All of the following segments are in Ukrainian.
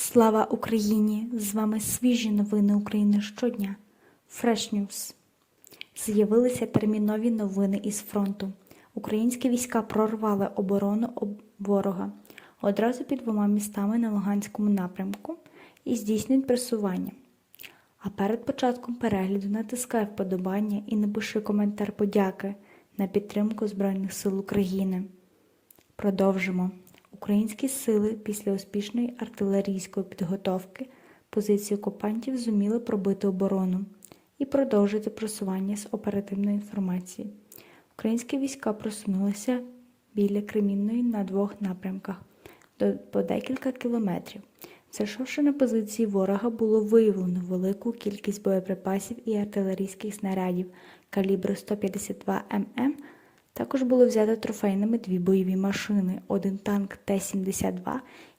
Слава Україні! З вами свіжі новини України щодня. Fresh News. З'явилися термінові новини із фронту. Українські війська прорвали оборону об- ворога одразу під двома містами на Луганському напрямку і здійснюють пресування. А перед початком перегляду натискай вподобання і напиши коментар подяки на підтримку Збройних сил України. Продовжимо. Українські сили після успішної артилерійської підготовки позиції окупантів зуміли пробити оборону і продовжити просування з оперативної інформації. Українські війська просунулися біля Кремінної на двох напрямках по декілька кілометрів. Зайшовши на позиції ворога, було виявлено велику кількість боєприпасів і артилерійських снарядів калібру 152 мм також було взято трофейними дві бойові машини, один танк Т-72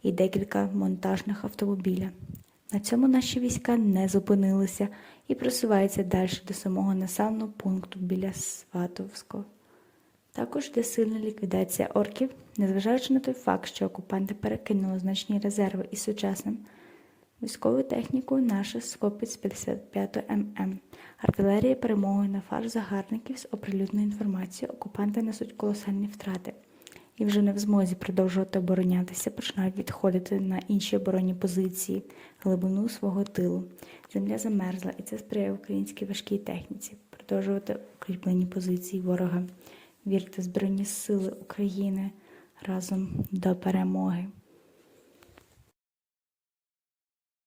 і декілька монтажних автомобіля. На цьому наші війська не зупинилися і просуваються далі до самого населеного пункту біля Сватовського. Також йде сильна ліквідація орків, незважаючи на той факт, що окупанти перекинули значні резерви із сучасним військовою технікою наша скопить з 55 ММ. Артилерія перемогою на фарш загарбників з оприлюдною інформацією окупанти несуть колосальні втрати і вже не в змозі продовжувати оборонятися, починають відходити на інші оборонні позиції, глибину свого тилу. Земля замерзла, і це сприяє українській важкій техніці продовжувати укріплені позиції ворога. Вірте в Збройні Сили України разом до перемоги.